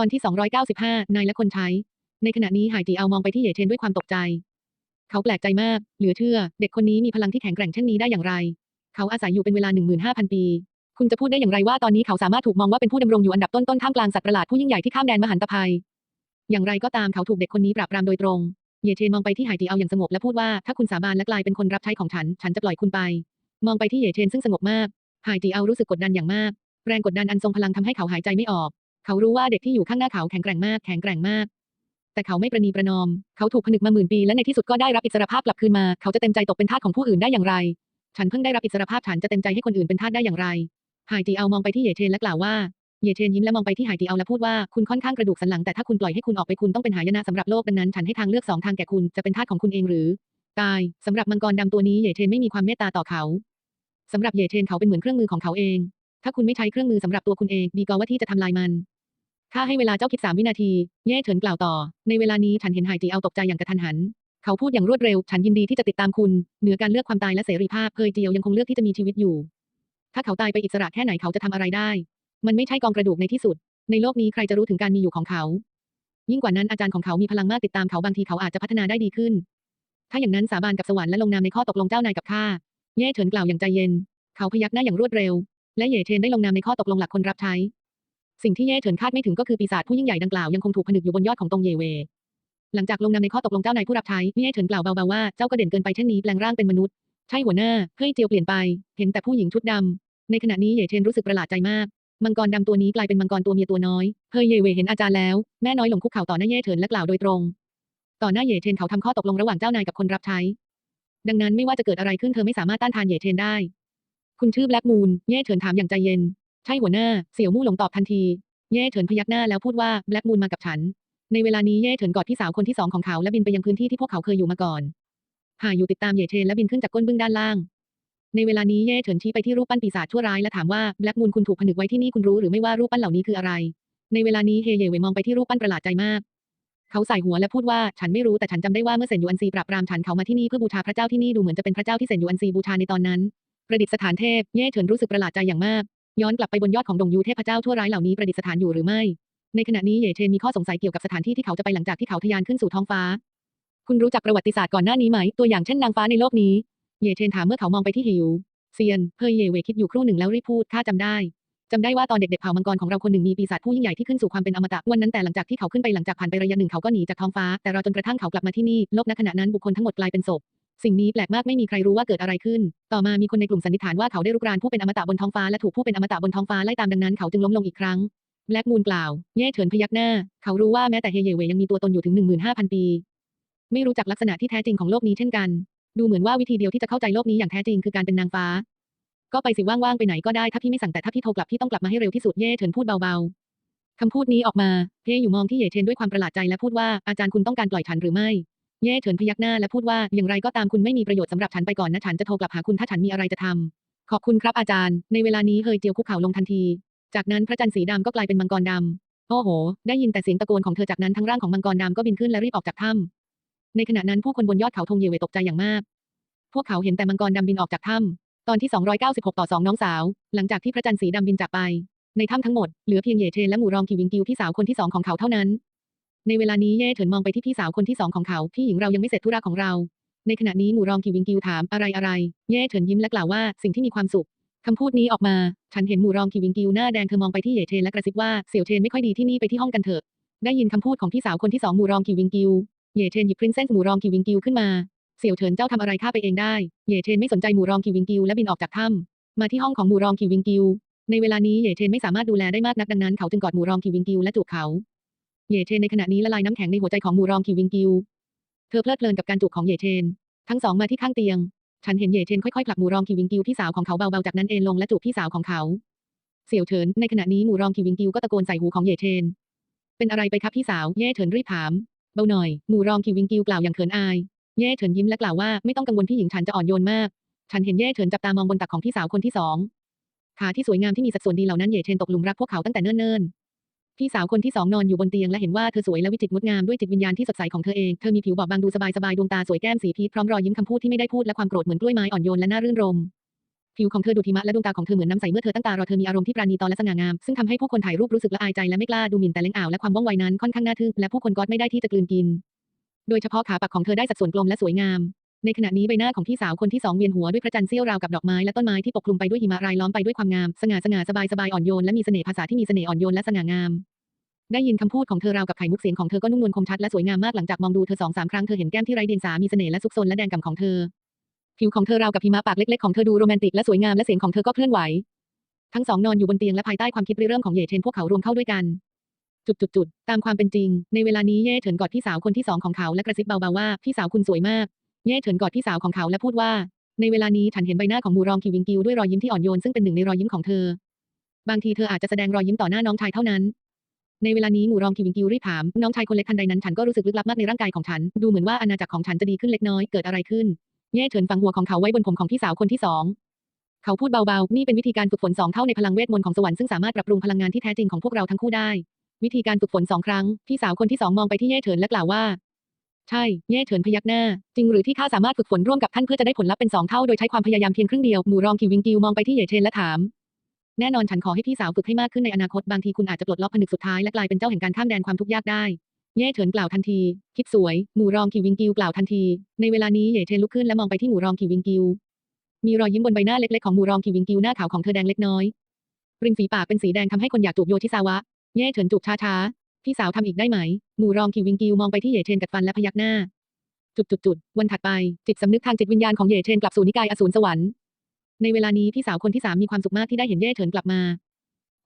ตอนที่ 295 นายและคนใช้ ในขณะนี้หายจีเอามองไปที่เหยเชนด้วยความตกใจ เขาแปลกใจมาก เหลือเชื่อ เด็กคนนี้มีพลังที่แข็งแกร่งเช่นนี้ได้อย่างไร เขาอาศัยอยู่เป็นเวลา 15,000 ปี คุณจะพูดได้อย่างไรว่าตอนนี้เขาสามารถถูกมองว่าเป็นผู้ดำรงอยู่อันดับต้นๆท่ามกลางสัตว์ประหลาดผู้ยิ่งใหญ่ที่ข้ามแดนมหันตภัย อย่างไรก็ตามเขาถูกเด็กคนนี้ปราบปรามโดยตรง เยเชนมองไปที่หายจีเอาอย่างสงบและพูดว่าถ้าคุณสาบานและกลายเป็นคนรับใช้ของฉัน ฉันจะปล่อยคุณไป มองไปที่เยเชนซึ่งสงบมากหายจีเอารู้สึกกดดันอย่างมาก แรงกดดันอันทรงพลังทำให้เขาหายใจไม่ออก เขารู้ว่าเด็กที่อยู่ข้างหน้าเขาแข็งแกร่งมาก แข็งแกร่งมาก แต่เขาไม่ประนีประนอม เขาถูกผนึกมาหมื่นปีและในที่สุดก็ได้รับอิสรภาพกลับคืนมา เขาจะเต็มใจตกเป็นทาสของผู้อื่นได้อย่างไร ฉันเพิ่งได้รับอิสรภาพฉันจะเต็มใจให้คนอื่นเป็นทาสได้อย่างไรหายจีเอามองไปที่เยเชนและกล่าวว่า เยเชนยิ้มและมองไปที่หายจีเอาและพูดว่าคุณค่อนข้างกระดูกสันหลังแต่ถ้าคุณปล่อยให้คุณออกไปคุณต้องเป็นหายนะสำหรับโลกดังนั้นฉันให้ทางเลือกสองทางแก่คุณจะเป็นทาสของคุณเองหรือตายสำหรับมังกรดำตัวนี้เยเชนไม่มีความเมตตาต่อเขาสำหรับเยเชนเขาเป็นเหมือนเครื่องมือของเขาเอง ถ้าคุณไม่ใช้เครื่องมือสำหรับตัวคุณเองดีกว่าว่าที่จะทำลายมัน ข้าให้เวลาเจ้าคิดสามวินาที เย่เฉินกล่าวต่อ ในเวลานี้ฉันเห็นหายจีเอาตกใจอย่างกระทันหัน เขาพูดอย่างรวดเร็ว ฉันยินดีที่จะติดตามคุณ เหนือการเลือกความตายและเสรีภาพเคยเจียวยังคงเลือกที่จะมีชีวิตอยู่ ถ้าเขาตายไปอิสระแค่ไหนเขาจะทำอะไรได้ มันไม่ใช่กองกระดูกในที่สุด ในโลกนี้ใครจะรู้ถึงการมีอยู่ของเขา ยิ่งกว่านั้นอาจารย์ของเขามีพลังมากติดตามเขาบางทีเขาอาจจะพัฒนาได้ดีขึ้น ถ้าอย่างนั้นสาบานกับสวรรค์และลงนามในข้อตกลงเจ้านายกับข้า เย่เฉินกล่าวอย่างใจเย็น เขาพยักหน้าอย่างรวดเร็ว และเย่เชนได้ลงนามในข้อตกลงหลักคนรับใช้ สิ่งที่เย่เฉินคาดไม่ถึงก็คือปีศาจผู้ยิ่งใหญ่ดังกล่าวยังคงถูกผนึกอยู่บนยอดของตงเยเว หลังจากลงนามในข้อตกลงเจ้านายผู้รับใช้เย่เฉินกล่าวเบาๆว่าเจ้าก็เด่นเกินไปเช่นนี้แปลงร่างเป็นมนุษย์ใช่หัวหน้าเฮ้ยเจียวเปลี่ยนไป เห็นแต่ผู้หญิงชุดดำในขณะนี้เย่เชนรู้สึกประหลาดใจมากมังกรดำตัวนี้กลายเป็นมังกรตัวเมียตัวน้อยเฮยเยเวเห็นอาจารย์แล้วแม่น้อยหลงคุกเข่าต่อหน้าเย่เฉินและกล่าวโดยตรง ต่อหน้าเย่เชนเขาทำข้อตกลงระหว่างเจ้านายกับคนรับใช้ ดังนั้นไม่ว่าจะเกิดอะไรขึ้นเธอไม่สามารถต้านทานเย่เชนได้ คุณชื่อแบล็กมูนเย่เฉินถามอย่างใจเย็น ใช่หัวหน้า เสี่ยวมู่หลงตอบทันที เย่เฉินพยักหน้าแล้วพูดว่าแบล็กมูนมากับฉัน ในเวลานี้เย่เฉินกอดพี่สาวคนที่สองของเขาและบินไปยังพื้นที่ที่พวกเขาเคยอยู่มาก่อนหาอยู่ติดตามเย่เชนและบินขึ้นจากก้นบึ้งด้านล่าง ในเวลานี้เย่เฉินชี้ไปที่รูปปั้นปีศาจชั่วร้ายและถามว่าแบล็กมูนคุณถูกผนึกไว้ที่นี่คุณรู้หรือไม่ว่ารูปปั้นเหล่านี้คืออะไร ในเวลานี้เฮเย่เวมองไปที่รูปปั้นประหลาดใจมากเขาใส่หัวและพูดว่าฉันไม่รู้แต่ฉันจำได้ว่าเมื่อเซนยูอันซีปราบปรามฉันเขามาที่นี่เพื่อบูชาพระเจ้าที่นี่ดูเหมือนจะเป็นพระเจ้าที่เซนยูอันซีบูชาในตอนนั้น ประดิษฐานเทพเย่เฉินรู้สึกประหลาดใจอย่างมาก ย้อนกลับไปบนยอดของดงยูเทพเจ้าทั่วร้ายเหล่านี้ประดิษฐานอยู่หรือไม่ ในขณะนี้เย่เชนมีข้อสงสัยเกี่ยวกับสถานที่ที่เขาจะไปหลังจากที่เขาทะยานขึ้นสู่ท้องฟ้า คุณรู้จักประวัติศาสตร์ก่อนหน้านี้ไหม ตัวอย่างเช่นนางฟ้าในโลกนี้ เย่เชนถามเมื่อเขามองไปที่หิว เซียนเฮยเยเวคิดอยู่ครู่หนึ่งแล้วรีบพูดข้าจำได้จำได้ว่าตอนเด็กๆเผ่ามังกรของเราคนหนึ่งมีปีศาจผู้ยิ่งใหญ่ที่ขึ้นสู่ความเป็นอมตะวันนั้นแต่หลังจากที่เขาขึ้นไปหลังจากผ่านไประยะหนึ่งเขาก็หนีจากท้องฟ้า แต่รอจนกระทั่งเขากลับมาที่นี่โลกณขณะนั้นบุคคลทั้งหมดกลายเป็นศพ สิ่งนี้แปลกมากไม่มีใครรู้ว่าเกิดอะไรขึ้น ต่อมามีคนในกลุ่มสันนิษฐานว่าเขาได้รุกรานผู้เป็นอมตะบนท้องฟ้าและถูกผู้เป็นอมตะบนท้องฟ้าไล่ตามดังนั้นเขาจึงล้มลงอีกครั้งแบล็กมูนกล่าว เย่เฉินพยักหน้า เขารู้ว่าแม้แต่เฮเยเวยังมีตัวตนอยู่ถึง 15,000 ปี ไม่รู้จักลักษณะที่แท้จริงของโลกนี้เช่นกัน ดูเหมือนว่าวิธีเดียวที่จะเข้าใจโลกนี้อย่างแท้จริงคือการเป็นนางฟ้า ก็ไปสิว่างๆไปไหนก็ได้ถ้าพี่ไม่สั่งแต่ถ้าพี่โทรกลับพี่ต้องกลับมาให้เร็วที่สุดเย่เฉินพูดเบาๆคำพูดนี้ออกมาเฮอยู่มองที่เย่เฉินด้วยความประหลาดใจและพูดว่าอาจารย์คุณต้องการปล่อยฉันหรือไม่ เย่เฉินพยักหน้าและพูดว่าอย่างไรก็ตามคุณไม่มีประโยชน์สำหรับฉันไปก่อนนะฉันจะโทรกลับหาคุณถ้าฉันมีอะไรจะทำขอบคุณครับอาจารย์ ในเวลานี้เฮยเจียวคุกเข่าลงทันที จากนั้นพระจันทร์สีดำก็กลายเป็นมังกรดำโอ้โห ได้ยินแต่เสียงตะโกนของเธอจากนั้นทั้งร่างของมังกรดำก็บินขึ้นและรีบออกจากถ้ำในขณะนั้นผู้คนบนยอดเขาธงเยเวตกใจอย่างมาก พวกเขาเห็นแต่มังกรดำบินออกจากถ้ำตอนที่ 296 ต่อ 2 น้องสาว หลังจากที่พระจันทร์สีดำบินจากไป ในถ้ำทั้งหมดเหลือเพียงเย่เชนและหมู่รองกิวิงกิวพี่สาวคนที่สองของเขาเท่านั้น ในเวลานี้เย่เฉินมองไปที่พี่สาวคนที่สองของเขา พี่หญิงเรายังไม่เสร็จธุระของเรา ในขณะนี้หมู่รองกิวิงกิวถามอะไรอะไร เย่เฉินยิ้มและกล่าวว่าสิ่งที่มีความสุขคำพูดนี้ออกมา ฉันเห็นหมู่รองกิวิงกิวหน้าแดงเธอมองไปที่เย่เชนและกระซิบว่าเสี่ยวเชนไม่ค่อยดีที่นี่ไปที่ห้องกันเถอะ ได้ยินคำพูดของพี่สาวคนที่สองหมู่รองกิวิงกิว เย่เชนหยิบพรินเซสหมู่รองกิวิงกิวขึ้นมา เสี่ยวเฉินเจ้าทำอะไรข้าไปเองได้ เย่เชนไม่สนใจหมู่รองกิวิงกิวและบินออกจากถ้ำมาที่ห้องของหมู่รองกิวิงกิว ในเวลานี้เย่เชนไม่สามารถดูแลได้มากนักดังนั้นเขาจึงกอดหมู่รองกิวิงกิวและจูบเขา เยเชนในขณะนี้ละลายน้ำแข็งในหัวใจของหมู่รองกิวิงกิว เธอเพลิดเพลินกับการจูบของเยเชนทั้งสองมาที่ข้างเตียง ฉันเห็นเยเชนค่อยๆผลักหมู่รองกิวิงกิวพี่สาวของเขาเบาๆจากนั้นเอนลงและจูบพี่สาวของเขา เสี่ยวเฉินในขณะนี้หมู่รองกิวิงกิวก็ตะโกนใส่หูของเยเชนเป็นอะไรไปครับพี่สาว เย่เฉินรีบถาม เบาหน่อยหมู่รองกิวิงกิวกล่าวอย่างเขินอาย เย่เฉินยิ้มและกล่าวว่าไม่ต้องกังวลพี่หญิงฉันจะอ่อนโยนมาก ฉันเห็นเย่เฉินจับตามองบนตักของพี่สาวคนที่สองขาที่สวยงามที่มีสัดส่วนดีเหล่านั้นเย่เชนตกหลุมรักพวกเขาตั้งแต่เนิ่นๆ พี่สาวคนที่สองนอนอยู่บนเตียงและเห็นว่าเธอสวยและวิจิตรงดงามด้วยจิตวิญญาณที่สดใสของเธอเอง เธอมีผิวบอบบางดูสบายๆดวงตาสวยแก้มสีพีชพร้อมรอยยิ้มคำพูดที่ไม่ได้พูดและความโกรธเหมือนกล้วยไม้อ่อนโยนและน่ารื่นรมผิวของเธอดูดหิมะและดวงตาของเธอเหมือนน้ำใสเมื่อเธอตั้งตารอเธอมีอารมณ์ที่ปราณีตอนและสง่างาม ซึ่งทำให้ผู้คนถ่ายรูปรู้สึกละอายใจและไม่กล้าดูหมิ่นแต่เล้งอ่าวและความว่องไวนั้นค่อนข้างน่าทึ่งและผู้คนก็ไม่ได้ที่จะกลืนกิน โดยเฉพาะขาปักของเธอได้สัดส่วนกลมและสวยงาม ในขณะนี้ใบหน้าของพี่สาวคนที่สองเวียนหัวด้วยพระจันทร์เสี้ยวราวกับดอกไม้และต้นไม้ที่ปกคลุมไปด้วยหิมะรายล้อมไปด้วยความงาม สง่าสง่าสบายสบายอ่อนโยนและมีเสน่ห์ภาษาที่มีเสน่ห์อ่อนโยนและสง่างาม ได้ยินคำพูดของเธอราวกับไข่มุกเสียงของเธอก็นุ่มนวลคมชัดและสวยงามมากหลังจากมองดูเธอสองสามครั้งเธอเห็นแก้มที่ไร้เดียงสามีเสน่ห์และซุกซนและแดงก่ำของเธอ ผิวของเธอราวกับหิมะปากเล็กๆของเธอดูโรแมนติกและสวยงามและเสียงของเธอก็เคลื่อนไหว ทั้งสองนอนอยู่บนเตียงและภายใต้ความคิดริเริ่มของเย่เทนพวกเขารวมเข้าด้วยกัน จุดจุดจุดตามความเป็นจริง ในเวลานี้เย่เฉินกอดพี่สาวคนที่สองของเขาและกระซิบเบาๆว่าพี่สาวคุณสวยมากเย่เฉินกอดพี่สาวของเขาและพูดว่า ในเวลานี้ฉันเห็นใบหน้าของมูรองคิวิงกิวด้วยรอยยิ้มที่อ่อนโยนซึ่งเป็นหนึ่งในรอยยิ้มของเธอบางทีเธออาจจะแสดงรอยยิ้มต่อหน้าน้องชายเท่านั้น ในเวลานี้หมู่รองคิวิงกิวรีบถาม น้องชายคนเล็กทันใดนั้นฉันก็รู้สึกลึกลับมากในร่างกายของฉัน ดูเหมือนว่าอาณาจักรของฉันจะดีขึ้นเล็กน้อย เกิดอะไรขึ้น เย่เฉินฝังหัวของเขาไว้บนผมของพี่สาวคนที่สองเขาพูดเบาๆ นี่เป็นวิธีการฝึกฝนสองเท่าในพลังเวทมนต์ของสวรรค์ซึ่งสามารถปรับปรุงพลังงานที่แท้จริงของพวกเราทั้งคู่ได้ วิธีการฝึกฝนสองครั้ง พี่สาวคนที่สองมองไปที่เย่เฉินและกล่าวว่า ใช่ เย่เฉินพยักหน้า จริงหรือที่ข้าสามารถฝึกฝนร่วมกับท่านเพื่อจะได้ผลลัพธ์เป็นสองเท่าโดยใช้ความพยายามเพียงครึ่งเดียว หมู่รองคิวิงกิวมองไปที่เย่เชนและถาม แน่นอนฉันขอให้พี่สาวฝึกให้มากขึ้นในอนาคตบางทีคุณอาจจะปลดล็อกผนึกสุดท้ายและกลายเป็นเจ้าแห่งการข้ามแดนความทุกข์ยากได้ เย่เฉินกล่าวทันที คิดสวย หมู่รองคิววิงกิวกล่าวทันที ในเวลานี้เย่เชนลุกขึ้นและมองไปที่หมู่รองคิววิงกิว มีรอยยิ้มบนใบหน้าเล็กๆของหมู่รองคิววิงกิวหน้าขาวของเธอแดงเล็กน้อยริมฝีปากเป็นสีแดงทำให้คนอยากจูบโยชิซาวะ เย่เฉินจูบช้าๆ พี่สาวทำอีกได้ไหม หมู่รองคิววิงกิวมองไปที่เย่เชนกัดฟันและพยักหน้า จุดจุดจุดวันถัดไป จิตสำนึกทางจิตวิญญาณของเย่เชนกลับสู่นิกายอสูรสวรรค์ ในเวลานี้พี่สาวคนที่สามมีความสุขมากที่ได้เห็นเย่เฉินกลับมา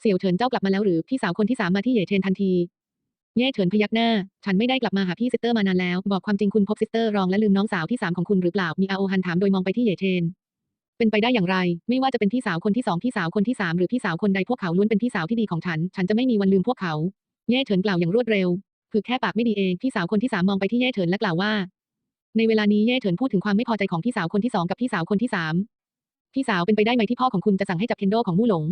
เสี่ยวเฉินเจ้ากลับมาแล้วหรือพี่สาวคนที่สามมาที่เย่เชนทันที เย่เฉินพยักหน้า ฉันไม่ได้กลับมาหาพี่ซิสเตอร์มานานแล้ว บอกความจริงคุณพบซิสเตอร์รองและลืมน้องสาวที่สามของคุณหรือเปล่า มีอาโอฮันถามโดยมองไปที่เย่เชนเป็นไปได้อย่างไร ไม่ว่าจะเป็นพี่สาวคนที่สองพี่สาวคนที่สามหรือพี่สาวคนใดพวกเขาล้วนเป็นพี่สาวที่ดีของฉัน ฉันจะไม่มีวันลืมพวกเขา เย่เฉินกล่าวอย่างรวดเร็วคือแค่ปากไม่ดีเองพี่สาวคนที่สามมองไปที่เย่เฉินและกล่าวว่า ในเวลานี้เย่เฉินพูดถึงความไม่พอใจของพี่สาวคนที่สองกับพี่สาวคนที่สาม พี่สาวเป็นไปได้ไหมที่พ่อของคุณจะสั่งให้จับเคนโดของมู่หลง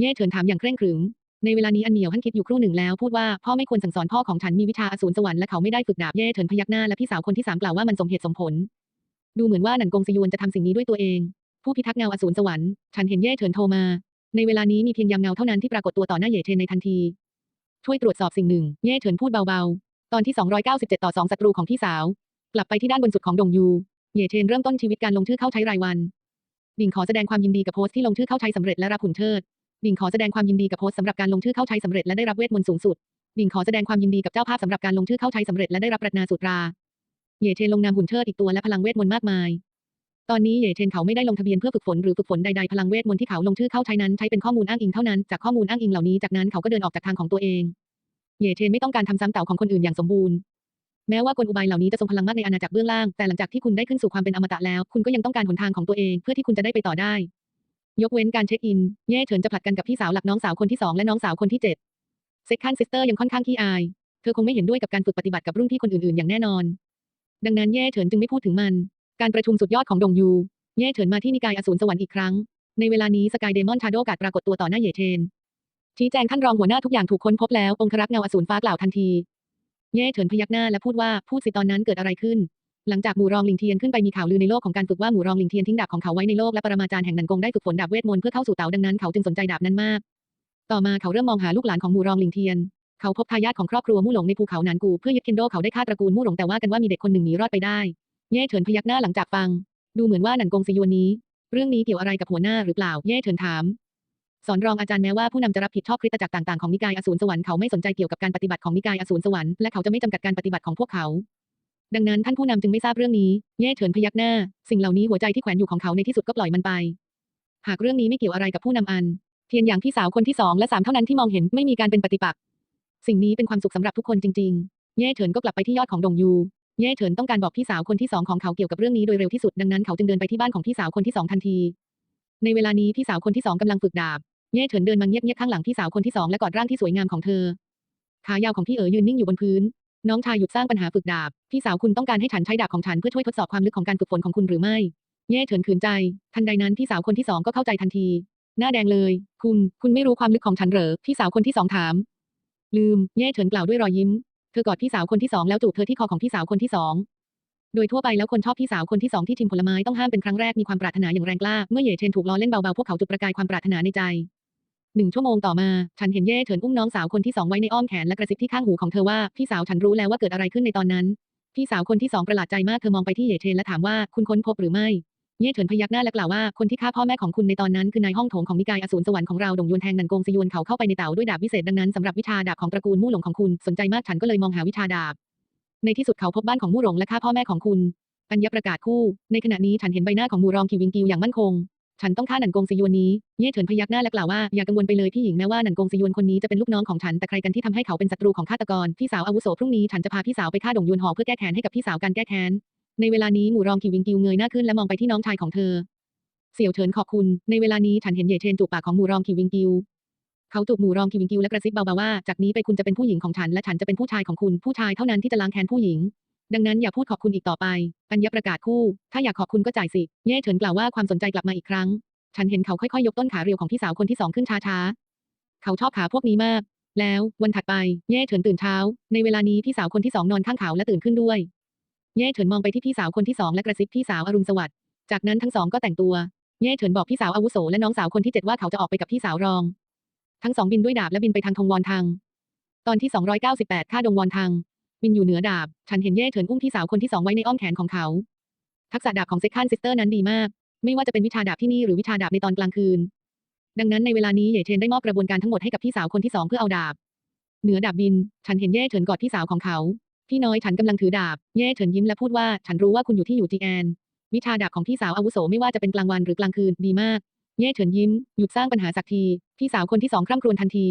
เย่เฉินถามอย่างเคร่งครึม ในเวลานี้อันเหมียวท่านคิดอยู่ครู่หนึ่งแล้วพูดว่าพ่อไม่ควรสั่งสอนพ่อของฉันมีวิชาอสูรสวรรค์และเขาไม่ได้ฝึกดาบเย่เฉินพยักหน้าและพี่สาวคนที่สามกล่าวว่ามันสมเหตุสมผล ดูเหมือนว่าหนันกงซยวนจะทำสิ่งนี้ด้วยตัวเอง ผู้พิทักษ์เงาอสูรสวรรค์ฉันเห็นเย่เฉินโทรมา ในเวลานี้มีเพียงยามเงาเท่านั้นที่ปรากฏตัวต่อหน้าเย่เชนในทันที ช่วยตรวจสอบสิ่งหนึ่ง เย่เฉินพูดเบาๆ ตอนที่ 297 ต่อ2ศัตรูของพี่สาว กลับไปที่ด้านบนสุดของดงยู เย่เชนเริ่มต้นชีวิตการลงชื่อเข้าใช้รายวัน ดิ่งขอแสดงความยินดีกับโพสต์ที่ลงชื่อเข้าใช้สำเร็จและรับหุ่นเชิดดิ่งขอแสดงความยินดีกับโพสต์สำหรับการลงชื่อเข้าใช้สำเร็จและได้รับเวทมนต์สูงสุดดิ่งขอแสดงความยินดีกับเจ้าภาพสำหรับการลงชื่อเข้าใช้สำเร็จและได้รับปรัตนาสุตรา เย่เชนลงนามหุ่นเชิดอีกตัวและพลังเวทมนต์มากมาย ตอนนี้เย่เชนเขาไม่ได้ลงทะเบียนเพื่อฝึกฝนหรือฝึกฝนใดๆพลังเวทมนต์ที่เขาลงชื่อเข้าใช้นั้นใช้เป็นข้อมูลอ้างอิงเท่านั้นจากข้อมูลอ้างอิงเหล่านี้จากนั้นเขาก็เดินออกจากทางของตัวเอง เย่เชนไม่ต้องการทำซ้ำเต่าของคนอื่นอย่างสมบูรณ์ แม้ว่ากลอุบายเหล่านี้จะทรงพลังมากในอาณาจักรเบื้องล่าง แต่หลังจากที่คุณได้ขึ้นสู่ความเป็นอมตะแล้ว คุณก็ยังต้องการหนทางของตัวเอง เพื่อที่คุณจะได้ไปต่อได้ ยกเว้นการเช็คอิน เย่เฉินจะผลัดกันกับพี่สาวหลักน้องสาวคนที่สองและน้องสาวคนที่เจ็ดเซ็กคันซิสเตอร์ยังค่อนข้างขี้อาย เธอคงไม่เห็นด้วยกับการฝึกปฏิบัติกับรุ่นพี่คนอื่นๆ อย่างแน่นอน ดังนั้นเย่เฉินจึงไม่พูดถึงมัน การประชุมสุดยอดของดงยู เย่เฉินมาที่นิกายอสูรสวรรค์อีกครั้ง ในเวลานี้สกายเดมอนชาโดกาดปรากฏตัวต่อหน้าเย่เชนชี้แจงท่านรองหัวหน้าทุกอย่างถูกค้นพบแล้วองครักษ์เงาอสูรฟ้ากล่าวทันที เย่เฉินพยักหน้าและพูดว่าพูดสิตอนนั้นเกิดอะไรขึ้น หลังจากหมู่รองลิงเทียนขึ้นไปมีข่าวลือในโลกของการฝึกว่าหมู่รองลิงเทียนทิ้งดาบของเขาไว้ในโลกและปรมาจารย์แห่งนันกงได้ฝึกฝนดาบเวทมนต์เพื่อเข้าสู่เต๋าดังนั้นเขาจึงสนใจดาบนั้นมาก ต่อมาเขาเริ่มมองหาลูกหลานของหมู่รองลิงเทียน เขาพบทายาทของครอบครัวมู่หลงในภูเขาหนานกูเพื่อยึดเคนโดเขาได้ฆ่าตระกูลมู่หลงแต่ว่ากันว่ามีเด็กคนหนึ่งหนีรอดไปได้เย่เฉินพยักหน้าหลังจากฟัง ดูเหมือนว่านันกงซยวนนี้ เรื่องนี้เกี่ยวอะไรกับหัวหน้าหรือเปล่าเย่เฉินถาม สอนรองอาจารย์แม้ว่าผู้นำจะรับผิดชอบคริสตจักรต่างๆของนิกายอสูรสวรรค์เขาไม่สนใจเกี่ยวกับการปฏิบัติของนิกายอสูรสวรรค์และเขาจะไม่จำกัดการปฏิบัติของพวกเขา ดังนั้นท่านผู้นำจึงไม่ทราบเรื่องนี้เย่เฉินพยักหน้า สิ่งเหล่านี้หัวใจที่แขวนอยู่ของเขาในที่สุดก็ปล่อยมันไป หากเรื่องนี้ไม่เกี่ยวอะไรกับผู้นำอัน เพียงอย่างพี่สาวคนที่สองและสามเท่านั้นที่มองเห็นไม่มีการเป็นปฏิปักษ์สิ่งนี้เป็นความสุขสำหรับทุกคนจริงๆ เย่เฉินก็กลับไปที่ยอดของดงยูเย่เฉินต้องการบอกพี่สาวคนที่สองของเขาเกี่ยวกับเรื่องนี้โดยเร็วที่สุดดังนั้นเขาจึงเดินไปที่บ้านของพี่สาวคนที่สองทันที ในเวลานี้พี่สาวคนที่สองกำลังฝึกดาบ เย่เฉินเดินมาเงียบๆข้างหลังพี่สาวคนที่สองและกอดร่างที่สวยงามของเธอ ขายาวของพี่เอ๋อยืนนิ่งอยู่บนพื้น น้องชายหยุดสร้างปัญหาฝึกดาบ พี่สาวคุณต้องการให้ฉันใช้ดาบของฉันเพื่อช่วยทดสอบความลึกของการฝึกฝนของคุณหรือไม่ เย่เฉินขืนใจ ทันใดนั้นพี่สาวคนที่สองก็เข้าใจทันที หน้าแดงเลย คุณ คุณไม่รู้ความลึกของฉันเหรอ พี่สาวคนที่สองถาม ลืม เย่เฉินกล่าวด้วยรอยยิ้ม เธอกอดพี่สาวคนที่สองแล้วจูบเธอที่คอของพี่สาวคนที่สองโดยทั่วไปแล้วคนชอบพี่สาวคนที่สองที่ชิมผลไม้ต้องห้ามเป็นครั้งแรกมีความปรารถนาอย่างแรงกล้า เมื่อเย่เชนถูกล้อเล่นเบาๆพวกเขาจุดประกายความปรารถนาในใจ หนึ่งชั่วโมงต่อมา ฉันเห็นเย่เฉินอุ้มน้องสาวคนที่สองไว้ในอ้อมแขนและกระซิบที่ข้างหูของเธอว่าพี่สาวฉันรู้แล้วว่าเกิดอะไรขึ้นในตอนนั้น พี่สาวคนที่สองประหลาดใจมากเธอมองไปที่เย่เชนและถามว่าคุณค้นพบหรือไม่ เย่เฉินพยักหน้าและกล่าวว่าคนที่ฆ่าพ่อแม่ของคุณในตอนนั้นคือนายห้องโถงของนิกายอสูรสวรรค์ของเราดงยวนแทงนันโกงซยวนเขาเข้าไปในเต่าด้วยดาบวิเศษดังนั้นสำหรับวิชาดาบของตระกูลมู่หลงของคุณสนใจมากฉันก็เลยมองหาวิชาดาบ ในที่สุดเขาพบบ้านของมู่หลงและฆ่าพ่อแม่ของคุณอัญญประกาศคู่ ในขณะนี้ฉันเห็นใบหน้าของมูรองคิวิงกิวอย่างมั่นคง ฉันต้องฆ่าหนันกงซยวนนี้ เย่เฉินพยักหน้าและกล่าวว่า อย่ากังวลไปเลยพี่หญิงแม้ว่าหนันกงซยวนคนนี้จะเป็นลูกน้องของฉันแต่ใครกันที่ทำให้เขาเป็นศัตรูของฆาตกร พี่สาวอาวุโสพรุ่งนี้ฉันจะพาพี่สาวไปฆ่าดงยวนหอเพื่อแก้แค้นให้กับพี่สาวการแก้แค้น ในเวลานี้หมู่รองคิวิงกิวเงยหน้าขึ้นและมองไปที่น้องชายของเธอ เสี่ยวเฉินขอบคุณ ในเวลานี้ฉันเห็นเย่เชนจูบปากของหมู่รองคิวิงกิวเขาจูบหมู่รองคิวิงกิวและกระซิบเบาๆว่าจากนี้ไปคุณจะเป็นผู้หญิงของฉันและฉันจะเป็นผู้ชายของคุณผู้ชายเท่านั้นที่จะล้างแค้นผู้หญิง ดังนั้นอย่าพูดขอบคุณอีกต่อไปปัญญาประกาศคู่ ถ้าอยากขอบคุณก็จ่ายสิ เย่เฉินกล่าวว่าความสนใจกลับมาอีกครั้ง ฉันเห็นเขาค่อยๆ ยกต้นขาเรียวของพี่สาวคนที่สองขึ้นช้าๆ เขาชอบขาพวกนี้มาก แล้ววันถัดไป เย่เฉินตื่นเช้า ในเวลานี้พี่สาวคนที่สองนอนข้างเขาและตื่นขึ้นด้วย เย่เฉินมองไปที่พี่สาวคนที่สองและกระซิบพี่สาวอรุณสวัสดิ์ จากนั้นทั้งสองก็แต่งตัว เย่เฉินบอกพี่สาวอาวุโสและน้องสาวคนที่เจ็ดว่าเขาจะออกไปกับพี่สาวรอง ทั้งสองบินด้วยดาบและบินไปทางทงวอนทังตอนที่ 298ค่าดงวอนทัง บินอยู่เหนือดาบ ฉันเห็นเย่เฉินอุ้มพี่สาวคนที่สองไว้ในอ้อมแขนของเขา ทักษะดาบของเซ็กคันซิสเตอร์นั้นดีมาก ไม่ว่าจะเป็นวิชาดาบที่นี่หรือวิชาดาบในตอนกลางคืน ดังนั้นในเวลานี้เย่เชนได้มอบกระบวนการทั้งหมดให้กับพี่สาวคนที่สองเพื่อเอาดาบ เหนือดาบบิน ฉันเห็นเย่เฉินกอดพี่สาวของเขา พี่น้อยฉันกำลังถือดาบ เย่เฉินยิ้มและพูดว่าฉันรู้ว่าคุณอยู่ที่อยู่จีแอน วิชาดาบของพี่สาวอาวุโสไม่ว่าจะเป็นกลางวันหรือกลางคืนดีมาก เย่เฉินยิ้มหยุดสร้างปัญหาสักที พี่สาวคนที่สองคร่ำครวญทันที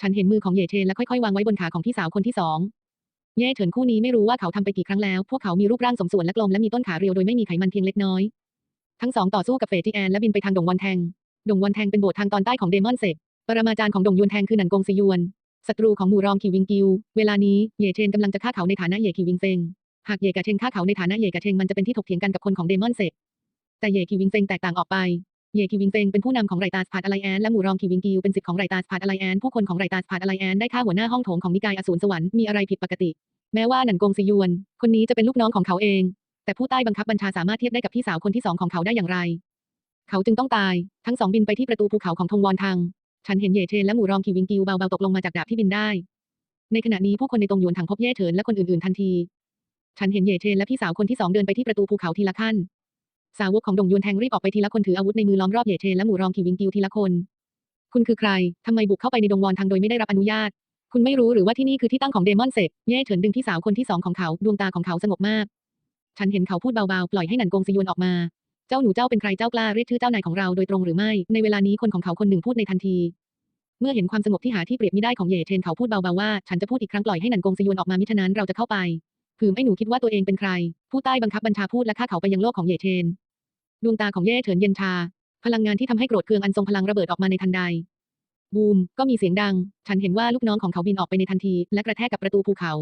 ฉันเห็นมือของเย่เชนและค่อยๆวางไว้บนขาของพี่สาวคนที่สอง เย่เฉินคู่นี้ไม่รู้ว่าเขาทำไปกี่ครั้งแล้ว พวกเขามีรูปร่างสมส่วนและกลมและมีต้นขาเรียวโดยไม่มีไขมันเพียงเล็กน้อย ทั้งสองต่อสู้กับเฟจิแอนและบินไปทางดงวันแทง ดงวันแทงเป็นโบสถ์ทางตอนใต้ของเดมอนเซกปรมาจารย์ของดงยวนแทงคือหนันกงซยวนศัตรูของหมู่รองขีวิงกิว เวลานี้เย่เชนกำลังจะฆ่าเขาในฐานะเย่ขีวิงเฟง หากเย่กะเชงฆ่าเขาในฐานะเย่กะเชงมันจะเป็นที่ถกเถียงกันกับคนของเดมอนเซกแต่เย่ขีวิงเฟงแตกต่างออกไป เย่คิวิงเฟงเป็นผู้นำของไรตาสพาร์ตอะไลแอนและหมู่รองคิวิงกิวเป็นสิทธิ์ของไรตาสพาร์ตอะไลแอนผู้คนของไรตาสพาร์ตอะไลแอนได้ฆ่าหัวหน้าห้องโถงของนิกายอสูรสวรรค์มีอะไรผิดปกติ แม้ว่าหนันกงซยวน คนนี้จะเป็นลูกน้องของเขาเอง แต่ผู้ใต้บังคับบัญชาสามารถเทียบได้กับพี่สาวคนที่สองของเขาได้อย่างไร เขาจึงต้องตาย ทั้งสองบินไปที่ประตูภูเขาของทงวอนทังฉันเห็นเย่เชนและหมู่รองคิวิงกิวเบาๆตกลงมาจากดาบที่บินได้ ในขณะนี้ผู้คนในตรงยวนถังพบเย่เฉินและคนอื่นๆทันที ฉันเห็นเย่เชนและพี่สาวคนที่สองเดินไปที่ประตูภูเขาทีละขั้น สาวกของดงยวนแทงรีบออกไปทีละคนถืออาวุธในมือล้อมรอบเยเชนและหมู่รองคิวิงกิวทีละคน คุณคือใครทำไมบุกเข้าไปในดงวอนทางโดยไม่ได้รับอนุญาต คุณไม่รู้หรือว่าที่นี่คือที่ตั้งของเดมอนเซกเย่เฉินดึงพี่สาวคนที่สองของเขาดวงตาของเขาสงบมาก ฉันเห็นเขาพูดเบาๆปล่อยให้หนันกงซยวนออกมา เจ้าหนูเจ้าเป็นใครเจ้ากล้าเรียกชื่อเจ้านายของเราโดยตรงหรือไม่ ในเวลานี้คนของเขาคนหนึ่งพูดในทันที เมื่อเห็นความสงบที่หาที่เปรียบไมิได้ของเย่เชนเขาพูดเบาๆว่าฉันจะพูดอีกครั้งปล่อยให้หนันกงซยวนออกมามิฉะนั้นเราจะเข้าไป ผืมไอ้หนูคิดว่าตัวเองเป็นใคร ผู้ใต้บังคับบัญชาพูดและฆ่าเขาไปยังโลกของเย่เชนดวงตาของเย่เฉินเย็นชา พลังงานที่ทำให้โกรธเคืองอันทรงพลังระเบิดออกมาในทันใด บูม ก็มีเสียงดัง ฉันเห็นว่าลูกน้องของเขาบินออกไปในทันที และกระแทกกับประตูภูเขา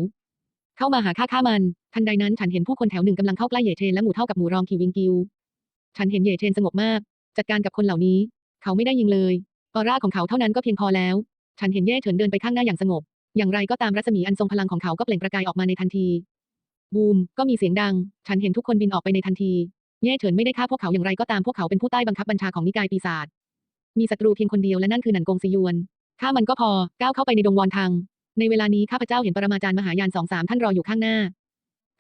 เข้ามาหาข้าฆ่ามัน ทันใดนั้นฉันเห็นผู้คนแถวหนึ่งกำลังเข้าใกล้เย่เชนและหมู่เท่ากับหมู่รองคิวิงกิว ฉันเห็นเย่เชนสงบมาก จัดการกับคนเหล่านี้ เขาไม่ได้ยิงเลย ออร่าของเขาเท่านั้นก็เพียงพอแล้ว ฉันเห็นเย่เฉินเดินไปข้างหน้าอย่างสงบ อย่างไรก็ตามรัศมีอันทรงพลังของเขาก็เปล่งประกายออกมาในทันที บูม ก็มีเสียงดัง ฉันเห็นทุกคนบินออกไปในทันที เย่เฉินไม่ได้ฆ่าพวกเขาอย่างไรก็ตามพวกเขาเป็นผู้ใต้บังคับบัญชาของนิกายปีศาจ มีศัตรูเพียงคนเดียวและนั่นคือหนันกงซียวนฆ่ามันก็พอ ก้าวเข้าไปในดงวอนทังในเวลานี้ข้าพเจ้าเห็นปรมาจารย์มหายานสองสามท่านรออยู่ข้างหน้า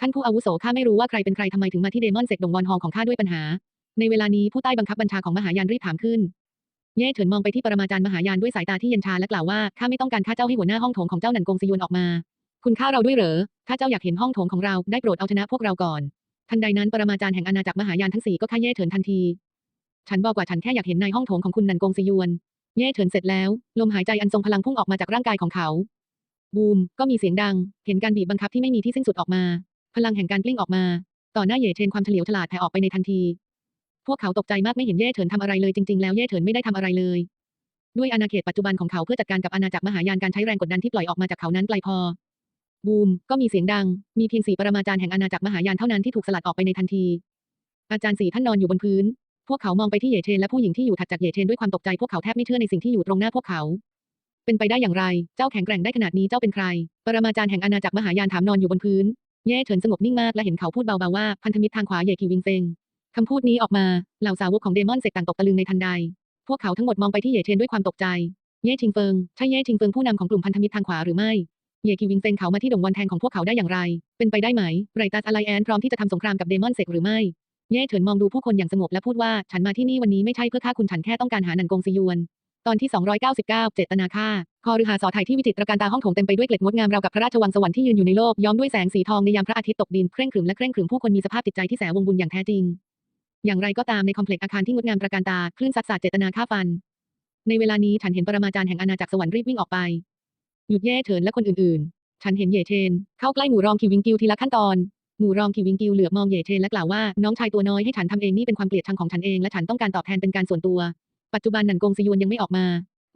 ท่านผู้อาวุโสข้าไม่รู้ว่าใครเป็นใครทำไมถึงมาที่เดมอนเซกดงวอนฮองของข้าด้วยปัญหา ในเวลานี้ผู้ใต้บังคับบัญชาของมหายานรีบถามขึ้น เย่เฉินมองไปที่ปรมาจารย์มหายานด้วยสายตาที่เย็นชาและกล่าวว่าข้าไม่ต้องการข้าเจ้าให้หัวหน้าห้องโถงของเจ้าหนันกงซยวนออกมา คุณฆ่าเราด้วยเหรอข้าเจ้าอยากเห็นห้องโถงของเราได้โปรดเอาชนะพวกเราก่อน ทันใดนั้นปรมาจารย์แห่งอาณาจักรมหายานทั้งสี่ก็ฆ่าเย่เฉินทันที ฉันบอกว่าฉันแค่อยากเห็นในห้องโถงของคุณนันกงซยวน เย่เฉินเสร็จแล้ว ลมหายใจอันทรงพลังพุ่งออกมาจากร่างกายของเขา บูม ก็มีเสียงดัง เห็นการบีบบังคับที่ไม่มีที่สิ้นสุดออกมา พลังแห่งการกลิ้งออกมา ต่อหน้าเย่เฉินความเฉลียวฉลาดแผ่ออกไปในทันที พวกเขาตกใจมากไม่เห็นเย่เฉินทำอะไรเลยจริงๆแล้วเย่เฉินไม่ได้ทำอะไรเลยด้วยอาณาเขตปัจจุบันของเขาเพื่อจัดการกับอาณาจักรมหายานการใช้แรงกดดันที่ปล่อยออกมาจากเขานั้นไกลพอ บูม ก็มีเสียงดัง มีเพียงสี่ปรมาจารย์แห่งอาณาจักรมหายานเท่านั้นที่ถูกสลัดออกไปในทันที อาจารย์สี่ท่านนอนอยู่บนพื้น พวกเขามองไปที่เย่เชนและผู้หญิงที่อยู่ถัดจากเย่เชนด้วยความตกใจพวกเขาแทบไม่เชื่อในสิ่งที่อยู่ตรงหน้าพวกเขา เป็นไปได้อย่างไร เจ้าแข็งแกร่งได้ขนาดนี้เจ้าเป็นใคร ปรมาจารย์แห่งอาณาจักรมหายานถามนอนอยู่บนพื้น เย่เฉินสงบนิ่งมากและเห็นเขาพูดเบาๆว่าพันธมิตรทางขวาเย่คิววิงเฟงคำพูดนี้ออกมาเหล่าสาวกของเดมอนเซกต่างตกตะลึงในทันใด พวกเขาทั้งหมดมองไปที่เย่เชนด้วยความตกใจ เย่ชิงเฟิง ใช่เย่ชิงเฟิงผู้นำของกลุ่มพันธมิตรทางขวาหรือไม่ เยคิวิงเฟงเขามาที่ดงวันแทงของพวกเขาได้อย่างไร เป็นไปได้ไหม ไรตัสอะไรแอนพร้อมที่จะทำสงครามกับเดมอนเซกหรือไม่ เย่เฉินมองดูผู้คนอย่างสงบและพูดว่า ฉันมาที่นี่วันนี้ไม่ใช่เพื่อฆ่าคุณฉันแค่ต้องการหานันกงซียวน ตอนที่ 299 เจตนาฆ่า คอฤหาสอไทยที่วิจิตรการตาห้องโถงเต็มไปด้วยเกล็ดงดงามราวกับพระราชวังสวรรค์ที่ยืนอยู่ในโลกย้อมด้วยแสงสีทองในยามพระอาทิตย์ตกดินเคร่งขรึมและเคร่งขรึมผู้คนมีสภาพจิตใจที่แสวงบุญอย่างแท้จริง อย่างไรก็ตามในคอมเพล็กซ์อาคารที่งดงามตระการตาคลื่นซัดสาดเจตนาฆ่าฟัน ในเวลานี้ฉันเห็นปรมาจารย์แห่งอาณาจักรสวรรค์รีบวิ่งออกไป หยุดแย่เฉินและคนอื่นๆ ฉันเห็นเย่เชนเข้าใกล้หมู่รองคิววิงกิวทีละขั้นตอน หมู่รองคิววิงกิวเหลือบมองเย่เชนและกล่าวว่าน้องชายตัวน้อยให้ฉันทำเองนี่เป็นความเกลียดชังของฉันเองและฉันต้องการตอบแทนเป็นการส่วนตัว ปัจจุบันหนันกงซยวนยังไม่ออกมา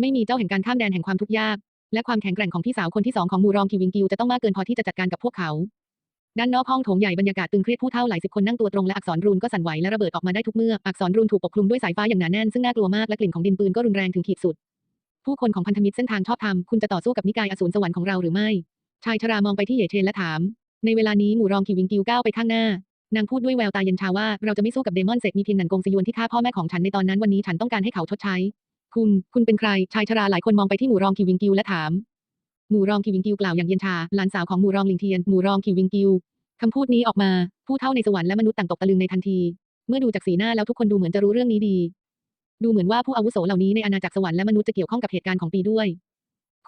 ไม่มีเจ้าแห่งการข้ามแดนแห่งความทุกข์ยาก และความแข็งแกร่งของพี่สาวคนที่สองของหมู่รองคิววิงกิวจะต้องมากเกินพอที่จะจัดการกับพวกเขาด้านนอกห้องโถงใหญ่บรรยากาศตึงเครียดผู้เฒ่าหลายสิบคนนั่งตัวตรงและอักษรรูนก็สั่นไหวและระเบิดออกมาได้ทุกเมื่ออักษรรูนถูกปกคลุมด้วยสายฟ้าอย่างหนาแน่นซึ่งน่ากลัวมากและกลิ่นของดินปืนก็รุนแรงถึงขีดสุด ผู้คนของพันธมิตรเส้นทางชอบธรรมคุณจะต่อสู้กับนิกายอสูรสวรรค์ของเราหรือไม่ ชายชรามองไปที่เหยเชนและถาม ในเวลานี้หมู่รองคิววิงกิวก้าวไปข้างหน้า นางพูดด้วยแววตาเย็นชาว่าเราจะไม่สู้กับเดมอนเซกมีเพียงหนันกงซยวนที่ฆ่าพ่อแม่ของฉันในตอนนั้นวันนี้ฉันต้องการให้เขาชดใช้ คุณ คุณเป็นใคร ชายชราหลายคนมองไปที่หมู่รองคิววิงกิวและถาม หมู่รองคิววิงกิวกล่าวอย่างเย็นชาหลานสาวของหมู่รองลิงเทียนหมู่รองคิวิงกิวคำพูดนี้ออกมา ผู้เท่าในสวรรค์และมนุษย์ต่างตกตะลึงในทันที เมื่อดูจากสีหน้าแล้วทุกคนดูเหมือนจะรู้เรื่องนี้ดี ดูเหมือนว่าผู้อาวุโสเหล่านี้ในอาณาจักรสวรรค์และมนุษย์จะเกี่ยวข้องกับเหตุการณ์ของปีด้วย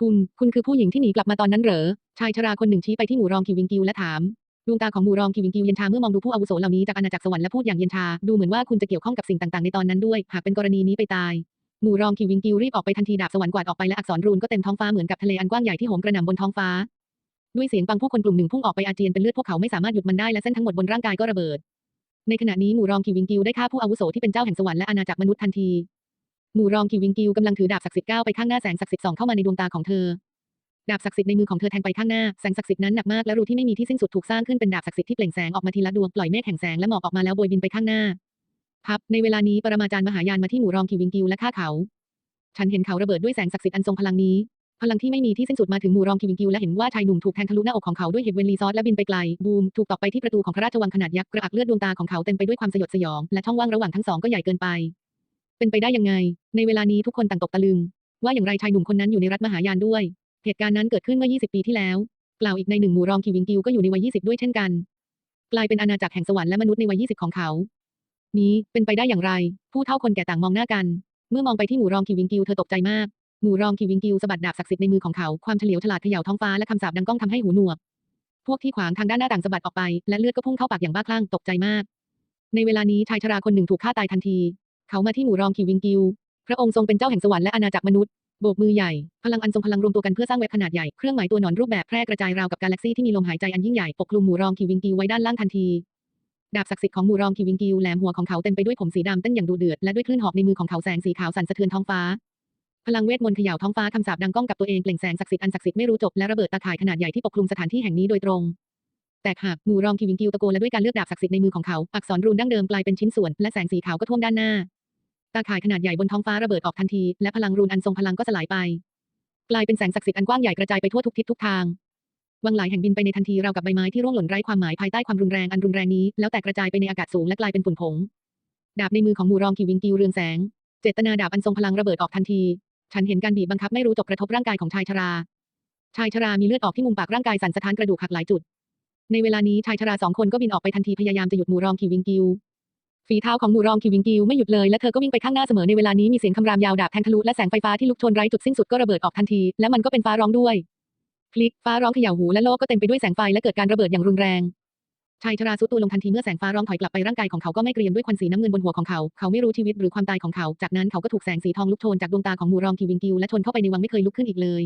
คุณ คุณคือผู้หญิงที่หนีกลับมาตอนนั้นเหรอ ชายชราคนหนึ่งชี้ไปที่หมู่รองคิววิงกิวและถาม ดวงตาของหมู่รองคิววิงกิวเย็นชาเมื่อมองดูผู้อาวุโสเหล่านี้จากอาณาจักรสวรรค์และพูดอย่างเย็นชา ดูเหมือนว่าคุณจะเกี่ยวข้องกับสิ่งต่างๆในตอนนั้นด้วย หากเป็นกรณีนี้ไปตาย หมู่รองคิววิงกิวรีบออกไปทันทีดาบสวรรค์กวาดออกไปและอักษรรูนก็เต็มท้องฟ้าเหมือนกับทะเลอันกว้างใหญ่ที่โหมกระหน่ำบนท้องฟ้าด้วยเสียงปังผู้คนกลุ่มหนึ่งพุ่งออกไปอาเจียนเป็นเลือดพวกเขาไม่สามารถหยุดมันได้และเส้นทั้งหมดบนร่างกายก็ระเบิด ในขณะนี้หมู่รองคิววิงกิวได้ฆ่าผู้อาวุโสที่เป็นเจ้าแห่งสวรรค์และอาณาจักรมนุษย์ทันที หมู่รองคิววิงกิวกำลังถือดาบศักดิ์สิทธิ์ก้าวไปข้างหน้าแสงศักดิ์สิทธิ์ส่องเข้ามาในดวงตาของเธอ ดาบศักดิ์สิทธิ์ในมือของเธอแทงไปข้างหน้าแสงศักดิ์สิทธิ์นั้นหนักมากและรูที่ไม่มีที่สิ้นสุดถูกสร้างขึ้นเป็นดาบศักดิ์สิทธิ์ที่เปล่งแสงออกมาทีละดวงปล่อยเมฆแห่งแสงและหมอกออกมาแล้วโบยบินไปข้างหน้าพับในเวลานี้ปรมาจารย์มหายานมาที่หมู่รองคิววิงกิวและฆ่าเขา ฉันเห็นเขาระเบิดด้วยแสงศักดิ์สิทธิ์อันทรงพลังนี้ พลังที่ไม่มีที่สิ้นสุดมาถึงหมู่รองคิววิงกิวและเห็นว่าชายหนุ่มถูกแทงทะลุหน้าอกของเขาด้วยเห็บเวนลีซอสและบินไปไกล บูม ถูกตอกไปที่ประตูของพระราชวังขนาดยักษ์กระอักเลือดดวงตาของเขาเต็มไปด้วยความสยดสยอง และช่องว่างระหว่างทั้งสองก็ใหญ่เกินไป เป็นไปได้ยังไง ในเวลานี้ทุกคนต่างตกตะลึง ว่าอย่างไรชายหนุ่มคนนั้นอยู่ในรัฐมหายานด้วย เหตุการณ์นั้นเกิดขึ้นเมื่อ 20 ปีที่แล้ว กล่าวอีกในหนึ่งหมู่รองคิววิงกิวก็อยู่ในวัย 20 ด้วยเช่นกัน กลายเป็นอาณาจักรแห่งสวรรค์และมนุษย์ในวัย 20 ของเขา นี้เป็นไปได้อย่างไร ผู้เฒ่าคนแก่ต่างมองหน้ากัน เมื่อมองไปที่หมู่รองคิวิงกิวเธอตกใจมาก หมู่รองคิววิงกิวสะบัดดาบศักดิ์สิทธิ์ในมือของเขา ความเฉลียวฉลาดเขย่าท้องฟ้าและคำสาปดังก้องทำให้หูหนวก พวกที่ขวางทางด้านหน้าต่างสะบัดออกไป และเลือดก็พุ่งเข้าปากอย่างบ้าคลั่งตกใจมาก ในเวลานี้ชายชราคนหนึ่งถูกฆ่าตายทันที เขามาที่หมู่รองคิววิงกิว พระองค์ทรงเป็นเจ้าแห่งสวรรค์และอาณาจักรมนุษย์ โบกมือใหญ่ พลังอันทรงพลังรวมตัวกันเพื่อสร้างเว็บขนาดใหญ่ เครื่องหมายตัวหนอนรูปแบบแพร่กระจายราวกับกาแล็กซี่ที่มีลมหายใจอันยิ่งใหญ่ปกคลุมหมู่รองคิววิงกิวไว้ด้านล่างทันทีดาบศักดิ์สิทธิ์ของหมู่รองคิววิงกิวแหลมหัวของเขาเต็มไปด้วยผมสีดำเต้นอย่างดุเดือดและด้วยคลื่นหอบในมือของเขาแสงสีขาวสั่นสะเทือนท้องฟ้า พลังเวทมนต์เขย่าท้องฟ้าคำสาปดังก้องกับตัวเองเปล่งแสงศักดิ์สิทธิ์อันศักดิ์สิทธิ์ไม่รู้จบและระเบิดตาข่ายขนาดใหญ่ที่ปกคลุมสถานที่แห่งนี้โดยตรงแตกหักหมู่รองคิววิงกิวตะโกนและด้วยการเลือกดาบศักดิ์สิทธิ์ในมือของเขาอักษรรูนดั้งเดิมกลายเป็นชิ้นส่วนและแสงสีขาวก็ท่วมด้านหน้า ตาข่ายขนาดใหญ่บนท้องฟ้าระเบิดออกทันที และพลังรูนอันทรงพลังก็สลายไป กลายเป็นแสงศักดิ์สิทธิ์อันกว้างใหญ่กระจายไปทั่วทุกทิศทุกทางวังหลายแห่งบินไปในทันทีราวกับใบไม้ที่ร่วงหล่นไร้ความหมายภายใต้ความรุนแรงอันรุนแรงนี้แล้วแตกกระจายไปในอากาศสูงและกลายเป็นฝุ่นผงดาบในมือของหมู่รองคิววิงกิวเรืองแสงเจตนาดาบอันทรงพลังระเบิดออกทันที ฉันเห็นการบีบบังคับไม่รู้จบกระทบร่างกายของชายชรา ชายชรามีเลือดออกที่มุมปากร่างกายสั่นสะท้านกระดูกหักหลายจุด ในเวลานี้ชายชราสองคนก็บินออกไปทันทีพยายามจะหยุดหมู่รองคิววิงกิว ฝีเท้าของหมู่รองคิววิงกิวไม่หยุดเลยและเธอก็วิ่งไปข้างหน้าเสมอในเวลานี้มีเสียงคำรามยาวดาบแทงทะลุและแสงไฟฟ้าที่ลุกชนไร้จุดสิ้นสุดก็ระเบิดออกทันทีและมันก็เป็นฟ้าร้องด้วยคลิกฟ้าร้องเขย่าหูและโลกก็เต็มไปด้วยแสงไฟและเกิดการระเบิดอย่างรุนแรง ชายชราสุดตัวลงทันทีเมื่อแสงฟ้าร้องถอยกลับไปร่างกายของเขาก็ไม่เกรียมด้วยควันสีน้ำเงินบนหัวของเขา เขาไม่รู้ชีวิตหรือความตายของเขา จากนั้นเขาก็ถูกแสงสีทองลุกโชนจากดวงตาของหมู่รองคีววิงกิวและชนเข้าไปในวังไม่เคยลุกขึ้นอีกเลย